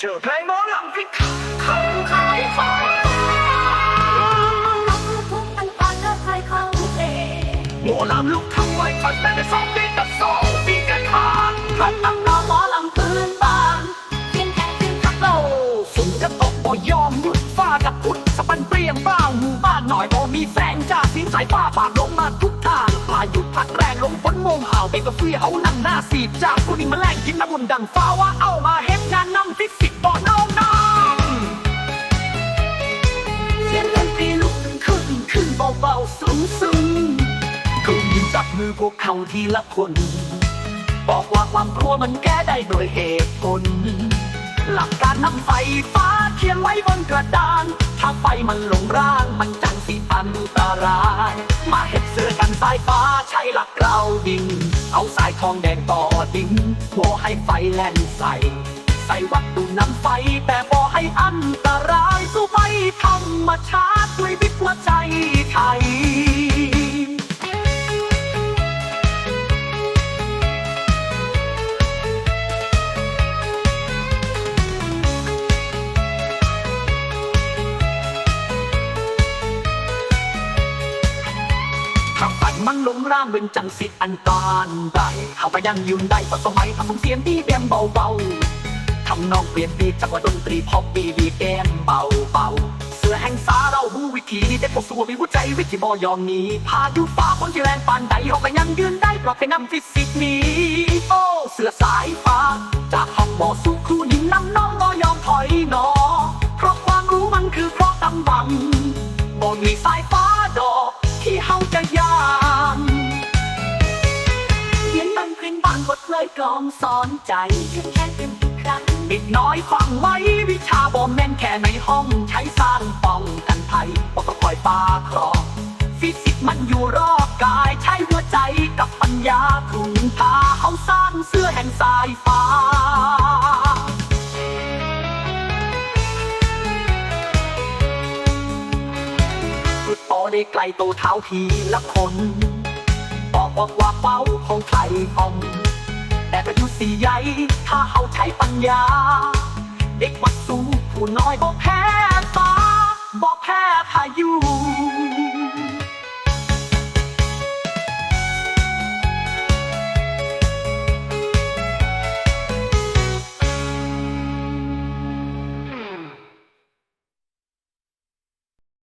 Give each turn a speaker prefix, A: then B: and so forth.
A: เจอเพลงหมอลำพิษเขาขายฟ้า
B: ทุกอันปานและใครเข้าเอง
A: หมอลำลูกทุ่งไว้ก่อนแต่ในสองปีกับสองปีกันขาด
B: พันตั้งน้องหมอลำพื้นบ้านเพียงแค่ขึ้นทักโล
A: ฝนจะตกบ่ยอมหยุดฟ้ากับพุดสะปันเปรี้ยงบ้างหมู่บ้านหน่อยบ่มีแสงจ้าสิ้นสายฟ้าผ่าลงมาทุกทางพายุพัดแรงลงฝนโมงห่าวเป็นกาเฟียเอานั่งหน้าสีดจากผู้นี้มาแรงกินน้ำบุญดังฟ้าว่าเอามา มือพวกเขาทีละคน บอกว่าความกลัวมันแก้ได้โดยเหตุผล หลักการนำไฟฟ้าเขียนไว้บนกระดาน ถ้าไฟมันหลงร่างมันจังสิอันตรายมาเห็ดเสื้อกันสายฟ้าใช้หลักเกลาดิง เอาสายทองแดงต่อดิงโมให้ไฟแล่นใส่ใส่วัตถุนำไฟแต่บอให้อันตรายสู้ไฟธรรมชาติด้วยวิทย์หัวใจไทย มันลงร่างเป็นจังสิอันตานได้เข้าไปยังยืนได้ต่อสมัยทำเสียงที่เบียมเบาๆทำนองเปลี่ยนบีจากว่าดนตรีพอปีบีแกมเบาๆเสือแห่งสาเราหูวิธีเด็กพวกสัวมีหัวใจวิธีบอยองนี้พายุฟ้าคนที่แรงปานใดเขาไปยังยืนได้ปลอดเป็นำฟิสิกส์นี้ โอ้เสือสายฟ้า จากห้องบ่อสู่ครูหญิงนำน้องบ่ยอมถอยนอเพราะความรู้มันคือเพราะตำบังบ่มีสายฟ้าดอกที่เฮาจะยา
B: กลอมสอนใจเพียงแค่ขึ้นอีกครั้ง
A: อีกน้อยฟังไว้วิชาบ่แม่นแค่ในห้องใช้สร้างป้องกันภัยบ่ต้องคอยปาครองฟิสิกส์มันอยู่รอบกายใช้หัวใจกับปัญญาคุงพาเขาสร้างเสื้อแห่งสายฟ้าฝึกต่อได้ไกลโตเท้าทีละคนบอกบอกว่าเป้าของไทยอ่อมแต่ก็อยู่ สีใหญ่ถ้าเขาใช้ปัญญา เด็กวัดสูงผู้น้อยบอกแพ้ฟ้าบอกแพ้พายุ